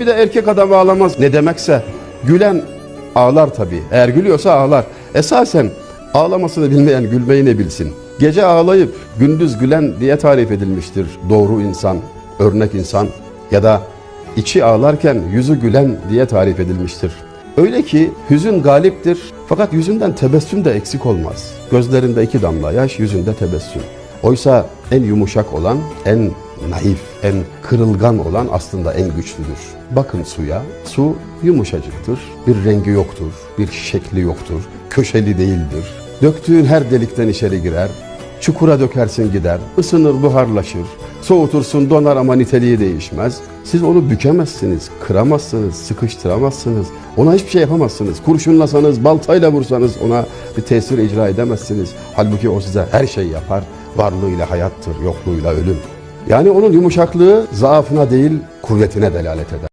Bir de erkek adam ağlamaz ne demekse gülen ağlar tabii. Eğer gülüyorsa ağlar. Esasen ağlamasını bilmeyen gülmeyi ne bilsin. Gece ağlayıp gündüz gülen diye tarif edilmiştir doğru insan, örnek insan ya da içi ağlarken yüzü gülen diye tarif edilmiştir. Öyle ki hüzün galiptir fakat yüzünden tebessüm de eksik olmaz. Gözlerinde iki damla yaş, yüzünde tebessüm. Oysa en yumuşak olan, en naif, en kırılgan olan aslında en güçlüdür. Bakın suya, su yumuşacıktır, bir rengi yoktur, bir şekli yoktur, köşeli değildir. Döktüğün her delikten içeri girer, Çukura dökersin gider, ısınır buharlaşır, soğutursun donar ama niteliği değişmez. Siz onu bükemezsiniz, kıramazsınız, sıkıştıramazsınız. Ona hiçbir şey yapamazsınız. Kurşunlasanız, baltayla vursanız ona bir tesir icra edemezsiniz. Halbuki o size her şey yapar. Varlığıyla hayattır, yokluğuyla ölüm. Yani onun yumuşaklığı zaafına değil kuvvetine delalet eder.